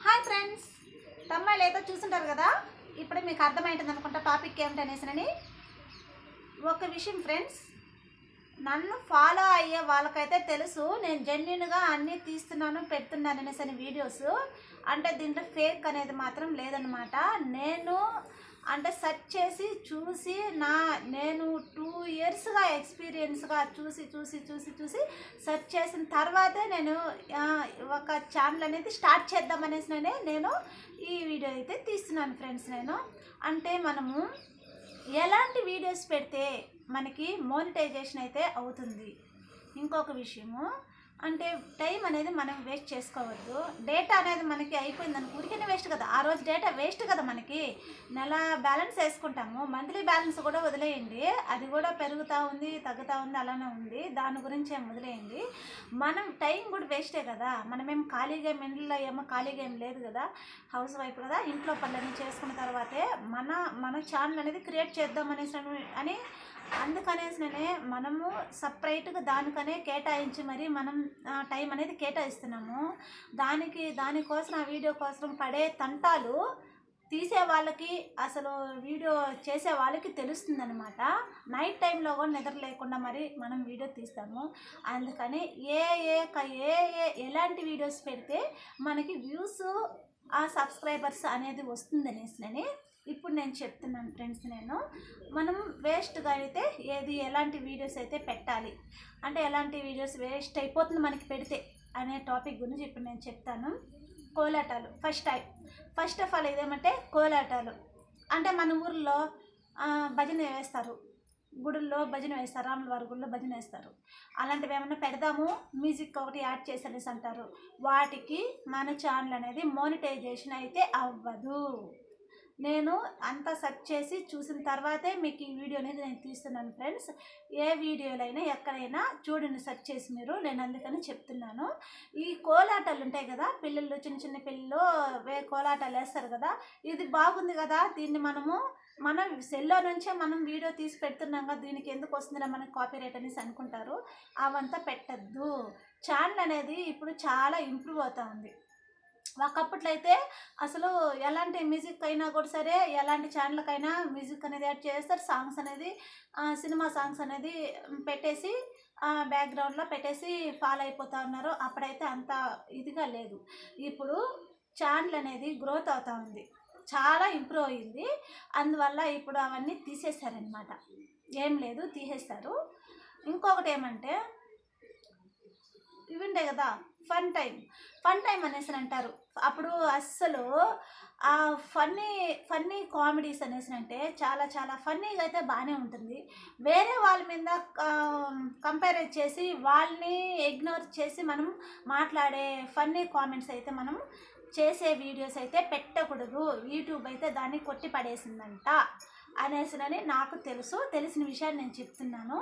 Hi friends. తమ్మాయిలు ఏదో చూసుంటారు కదా? ఇప్పుడే మీకు అర్థమైంటుంది అనుకుంటా టాపిక్ ఏమిటనేసినని ఒక విషయం ఫ్రెండ్స్ నన్ను ఫాలో అయ్యే వాళ్ళకైతే తెలుసు నేను జెన్యున్గా అన్నీ తీస్తున్నాను పెడుతున్నాను అనేసి అని వీడియోస్ అంటే దీంట్లో ఫేక్ అనేది మాత్రం లేదనమాట నేను అంటే సెర్చ్ చేసి చూసి నా నేను టూ ఇయర్స్గా ఎక్స్పీరియన్స్గా చూసి చూసి చూసి చూసి సెర్చ్ చేసిన తర్వాతే నేను ఒక ఛానల్ అనేది స్టార్ట్ చేద్దామనేసి నేను ఈ వీడియో అయితే తీస్తున్నాను ఫ్రెండ్స్ నేను. అంటే మనము ఎలాంటి వీడియోస్ పెడితే మనకి మోనిటైజేషన్ అయితే అవుతుంది. ఇంకొక విషయము అంటే టైం అనేది మనం వేస్ట్ చేసుకోవద్దు. డేటా అనేది మనకి అయిపోయింది అనుకో ఊరికనే వేస్ట్ కదా. ఆ రోజు డేటా వేస్ట్ కదా మనకి. నెల బ్యాలెన్స్ వేసుకుంటాము. మంత్లీ బ్యాలెన్స్ కూడా వదిలేయండి. అది కూడా పెరుగుతూ ఉంది తగ్గుతూ ఉంది అలానే ఉంది. దాని గురించి ఏం వదిలేయండి. మనం టైం కూడా వేస్టే కదా. మనమేం ఖాళీగా ఏం ఇంట్లో ఏమో ఖాళీగా ఏం లేదు కదా. హౌస్ వైఫ్ కదా. ఇంట్లో పనులన్నీ చేసుకున్న తర్వాతే మన మన ఛానల్ అనేది క్రియేట్ చేద్దాం అనేసి అని అందుకనేసి మనము సపరేట్గా దానికనే కేటాయించి మరి మనం టైం అనేది కేటాయిస్తున్నాము. దానికి దానికోసం ఆ వీడియో కోసం పడే తంటాలు తీసే వాళ్ళకి అసలు వీడియో చేసే వాళ్ళకి తెలుస్తుందనమాట నైట్ టైంలో కూడా నిద్ర లేకుండా మరి మనం వీడియో తీస్తాము. అందుకని ఏ ఏ క- ఏ ఏ ఎలాంటి వీడియోస్ పెడితే మనకి వ్యూస్ ఆ సబ్స్క్రైబర్స్ అనేది వస్తుందనేసి ఇప్పుడు నేను చెప్తున్నాను ఫ్రెండ్స్ నేను. మనం వేస్ట్గా అయితే ఏది ఎలాంటి వీడియోస్ అయితే పెట్టాలి? అంటే ఎలాంటి వీడియోస్ వేస్ట్ అయిపోతుంది మనకి పెడితే అనే టాపిక్ గురించి ఇప్పుడు నేను చెప్తాను. కోలాటాలు. First time first of all ఇదేమంటే కోలాటాలు. అంటే మన ఊర్లో భజన వేస్తారు. గుడుల్లో భజన వేస్తారు. రాముల వారి గుడిలో భజన వేస్తారు. అలాంటివి ఏమైనా పెడదాము? మ్యూజిక్ ఒకటి యాడ్ చేసేసి అంటారు. వాటికి మన ఛానల్ అనేది మోనిటైజేషన్ అయితే అవ్వదు. నేను అంతా సెర్చ్ చేసి చూసిన తర్వాతే మీకు ఈ వీడియో అనేది నేను తీస్తున్నాను ఫ్రెండ్స్. ఏ వీడియోలైనా ఎక్కడైనా చూడండి సెర్చ్ చేసి మీరు. నేను అందుకని చెప్తున్నాను. ఈ కోలాటాలు ఉంటాయి కదా పిల్లలు చిన్న చిన్న పిల్లలు వే కోలాటాలు వేస్తారు కదా ఇది బాగుంది కదా దీన్ని మనము మనం సెల్లో నుంచే మనం వీడియో తీసి పెడుతున్నాం కదా దీనికి ఎందుకు వస్తుందిరా మనకి కాపీ రేట్ అనేసి అనుకుంటారు. అవంతా పెట్టద్దు. ఛానల్ అనేది ఇప్పుడు చాలా ఇంప్రూవ్ అవుతూ ఉంది. ఒకప్పట్లో అయితే అసలు ఎలాంటి మ్యూజిక్ అయినా కూడా సరే ఎలాంటి ఛానల్కైనా మ్యూజిక్ అనేది యాడ్ చేస్తారు. సాంగ్స్ అనేది సినిమా సాంగ్స్ అనేది పెట్టేసి బ్యాక్గ్రౌండ్లో పెట్టేసి ఫాలో అయిపోతూ ఉన్నారు. అప్పుడైతే అంత ఇదిగా లేదు. ఇప్పుడు ఛానల్ అనేది గ్రోత్ అవుతూ ఉంది. చాలా ఇంప్రూవ్ అయ్యింది అందువల్ల ఇప్పుడు అవన్నీ తీసేశారనమాట ఏం లేదు తీసేస్తారు. ఇంకొకటి ఏమంటే ఇవి ఉంటాయి కదా ఫన్ టైం ఫన్ టైం అనేసి అంటారు. అప్పుడు అస్సలు ఆ ఫన్నీ ఫన్నీ కామెడీస్ అనేసి అంటే చాలా చాలా ఫన్నీగా అయితే బాగానే ఉంటుంది. వేరే వాళ్ళ మీద కంపేర్ చేసి వాళ్ళని ఇగ్నోర్ చేసి మనం మాట్లాడే ఫన్నీ కామెంట్స్ అయితే మనం చేసే వీడియోస్ అయితే పెట్టకూడదు. యూట్యూబ్ అయితే దాన్ని కొట్టి పడేసిందంట అనేసినని నాకు తెలుసు. తెలిసిన విషయాన్ని నేను చెప్తున్నాను.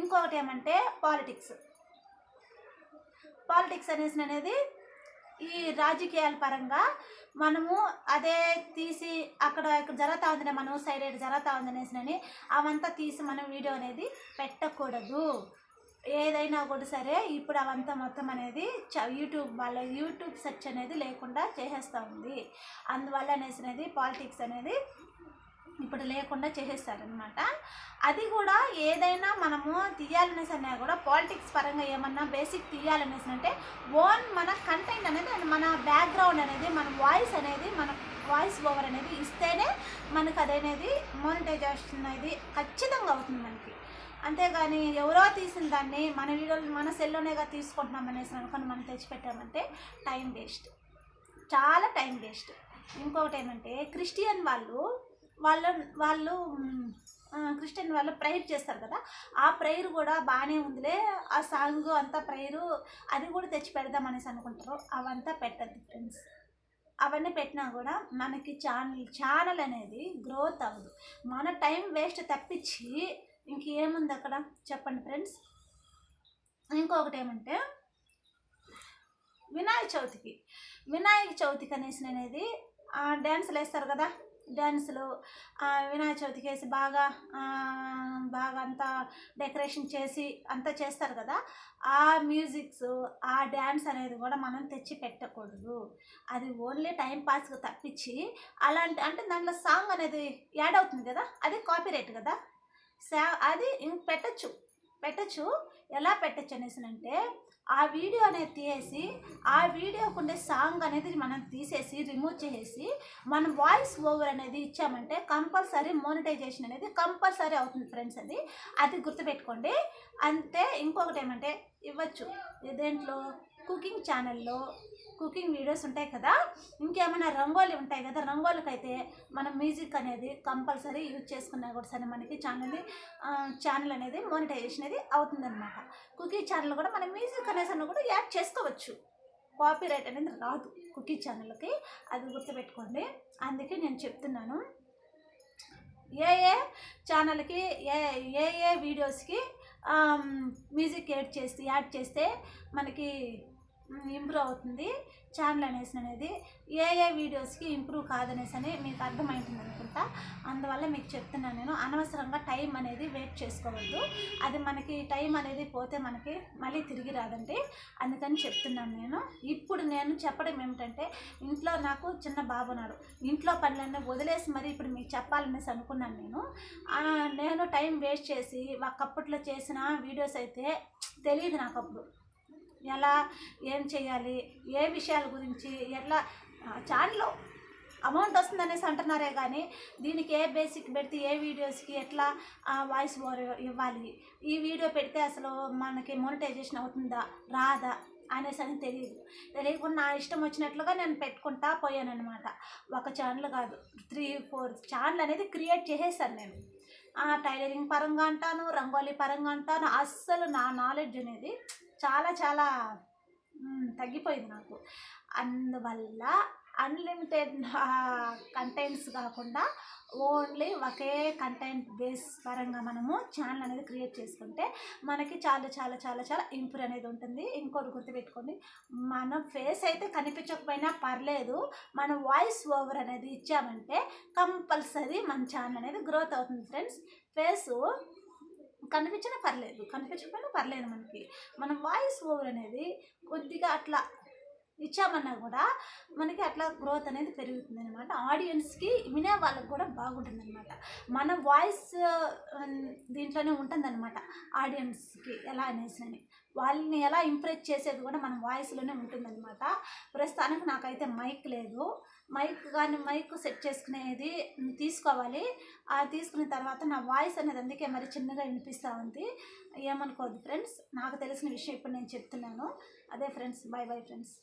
ఇంకొకటి ఏమంటే పాలిటిక్స్ పాలిటిక్స్ అనేసి అనేది ఈ రాజకీయాల పరంగా మనము అదే తీసి అక్కడ ఇక్కడ జరుగుతూ ఉందని మనం సైడ్ ఎయిడ్ జరుగుతూ ఉందనేసి అవంతా తీసి మనం వీడియో అనేది పెట్టకూడదు. ఏదైనా కూడా సరే ఇప్పుడు అవంతా మొత్తం అనేది చ- యూట్యూబ్ వాళ్ళ యూట్యూబ్ సెర్చ్ అనేది లేకుండా చేసేస్తూ ఉంది. అందువల్ల అనేసి అనేది పాలిటిక్స్ అనేది ఇప్పుడు లేకుండా చేసేస్తారనమాట అది కూడా ఏదైనా మనము తీయాలనేసి అన్నా కూడా పాలిటిక్స్ పరంగా ఏమన్నా బేసిక్ తీయాలనేసి అంటే ఓన్ మన కంటెంట్ అనేది మన బ్యాక్గ్రౌండ్ అనేది మన వాయిస్ అనేది మన వాయిస్ ఓవర్ అనేది ఇస్తేనే మనకు అదనేది మోనిటైజేషన్ అనేది ఖచ్చితంగా అవుతుంది మనకి. అంతేగాని ఎవరో తీసిన దాన్ని మన వీడియోలు మన సెల్లోనేగా తీసుకుంటున్నాం అనేసి అనుకొని మనం తెచ్చిపెట్టామంటే టైం వేస్ట్. చాలా టైం వేస్ట్. ఇంకొకటి ఏంటంటే క్రిస్టియన్ వాళ్ళు వాళ్ళ వాళ్ళు క్రిస్టియన్ వాళ్ళు ప్రేయర్ చేస్తారు కదా ఆ ప్రేయర్ కూడా బాగానే ఉందిలే ఆ సాంగ్ అంతా ప్రేయరు అది కూడా తెచ్చి పెడదాం అనేసి అనుకుంటారు. అవంతా పెట్టద్దు ఫ్రెండ్స్ అవన్నీ పెట్టినా కూడా మనకి ఛానల్ ఛానల్ అనేది గ్రోత్ అవ్వదు. మన టైం వేస్ట్ తప్పించి ఇంకేముంది అక్కడ? చెప్పండి ఫ్రెండ్స్ ఇంకొకటి ఏమంటే వినాయక చవితికి. వినాయక చవితికి అనేసి అనేది డ్యాన్సులు వేస్తారు కదా? డ్యాన్సులు వినాయక చవితికి వేసి బాగా బాగా అంతా డెకరేషన్ చేసి అంతా చేస్తారు కదా ఆ మ్యూజిక్స్ ఆ డ్యాన్స్ అనేది కూడా మనం తెచ్చి పెట్టకూడదు. అది ఓన్లీ టైం తప్పించి అలాంటి అంటే దాంట్లో సాంగ్ అనేది యాడ్ అవుతుంది కదా అది కాపీరైట్ కదా. సా అది ఇంక పెట్టచ్చు పెట్టచ్చు. ఎలా పెట్టచ్చు అనేసి అంటే ఆ వీడియో అనేది తీసేసి ఆ వీడియోకు ఉండే సాంగ్ అనేది మనం తీసేసి రిమూవ్ చేసేసి మనం వాయిస్ ఓవర్ అనేది ఇచ్చామంటే కంపల్సరీ మోనిటైజేషన్ అనేది కంపల్సరీ అవుతుంది ఫ్రెండ్స్ అది. అది గుర్తుపెట్టుకోండి. అంతే ఇంకొకటి ఏమంటే ఇవ్వచ్చు. దేంట్లో కుకింగ్ ఛానల్లో కుకింగ్ వీడియోస్ ఉంటాయి కదా ఇంకేమైనా రంగోలి ఉంటాయి కదా రంగోలికైతే మనం మ్యూజిక్ అనేది కంపల్సరీ యూజ్ చేసుకున్నా కూడా సరే మనకి ఛానల్ ఛానల్ అనేది మోనిటైజేషన్ అనేది అవుతుందన్నమాట. కుకింగ్ ఛానల్ కూడా మనం మ్యూజిక్ అనేసి కూడా యాడ్ చేసుకోవచ్చు. కాపీరైట్ అనేది రాదు కుకీ ఛానల్కి అది గుర్తుపెట్టుకోండి. అందుకే నేను చెప్తున్నాను ఏ ఏ ఛానల్కి ఏ ఏ ఏ వీడియోస్కి మ్యూజిక్ యాడ్ చేస్తే యాడ్ చేస్తే మనకి ఇంప్రూవ్ అవుతుంది. ఛానల్ అనేసి అనేది ఏ ఏ వీడియోస్కి ఇంప్రూవ్ కాదనేసి అని మీకు అర్థమైంటుంది అనుకుంటా. అందువల్ల మీకు చెప్తున్నాను నేను. అనవసరంగా టైం అనేది వెయిట్ చేసుకోవద్దు. అది మనకి టైం అనేది పోతే మనకి మళ్ళీ తిరిగి రాదండి. అందుకని చెప్తున్నాను నేను. ఇప్పుడు నేను చెప్పడం ఏమిటంటే ఇంట్లో నాకు చిన్న బాబు ఉన్నాడు. ఇంట్లో పనులన్నీ వదిలేసి మరి ఇప్పుడు మీకు చెప్పాలనేసి అనుకున్నాను నేను. నేను టైం వేస్ట్ చేసి ఒకప్పట్లో చేసిన వీడియోస్ అయితే తెలియదు నాకు అప్పుడు. ఎలా ఏం చేయాలి ఏ విషయాల గురించి ఎట్లా ఛానల్లో అమౌంట్ వస్తుంది అనేసి అంటున్నారే కానీ దీనికి ఏ బేసిక్ పెడితే ఏ వీడియోస్కి ఎట్లా వాయిస్ ఓవర్ ఇవ్వాలి? ఈ వీడియో పెడితే అసలు మనకి మోనిటైజేషన్ అవుతుందా రాదా అనేసి అని తెలియదు తెలియకుండా నా ఇష్టం వచ్చినట్లుగా నేను పెట్టుకుంటా పోయాను అనమాట ఒక ఛానల్ కాదు త్రీ ఫోర్ ఛానల్ అనేది క్రియేట్ చేసేసాను నేను. టైలరింగ్ పరంగా అంటాను రంగోలీ పరంగా అంటాను అస్సలు నా నాలెడ్జ్ అనేది చాలా చాలా తగ్గిపోయింది నాకు. అందువల్ల అన్లిమిటెడ్ కంటెంట్స్ కాకుండా ఓన్లీ ఒకే కంటెంట్ బేస్ పరంగా మనము ఛానల్ అనేది క్రియేట్ చేసుకుంటే మనకి చాలా చాలా చాలా చాలా ఇంప్రూవ్ అనేది ఉంటుంది. ఇంకోటి గుర్తుపెట్టుకోండి మన ఫేస్ అయితే కనిపించకపోయినా పర్లేదు మన వాయిస్ ఓవర్ అనేది ఇచ్చామంటే కంపల్సరీ మన ఛానల్ అనేది గ్రోత్ అవుతుంది ఫ్రెండ్స్ ఫేసు కనిపించినా పర్లేదు కనిపించకపోయినా పర్లేదు మనకి. మన వాయిస్ ఓవర్ అనేది కొద్దిగా అట్లా ఇచ్చామన్నా కూడా మనకి అట్లా గ్రోత్ అనేది పెరుగుతుంది అనమాట ఆడియన్స్కి వినే వాళ్ళకి కూడా బాగుంటుంది అనమాట మన వాయిస్ uh, దీంట్లోనే ఉంటుందన్నమాట ఆడియన్స్కి ఎలా అనేసి అని వాళ్ళని ఎలా ఇంప్రెస్ చేసేది కూడా మన వాయిస్లోనే ఉంటుందన్నమాట. ప్రస్తుతానికి నాకైతే మైక్ లేదు. మైక్ కానీ మైక్ సెట్ చేసుకునేది తీసుకోవాలి. ఆ తీసుకున్న తర్వాత నా వాయిస్ అనేది అందుకే మరి చిన్నగా వినిపిస్తూ ఉంది. ఏమనుకోవద్దు ఫ్రెండ్స్ నాకు తెలిసిన విషయం ఇప్పుడు నేను చెప్తున్నాను. అదే ఫ్రెండ్స్ బాయ్ బాయ్ ఫ్రెండ్స్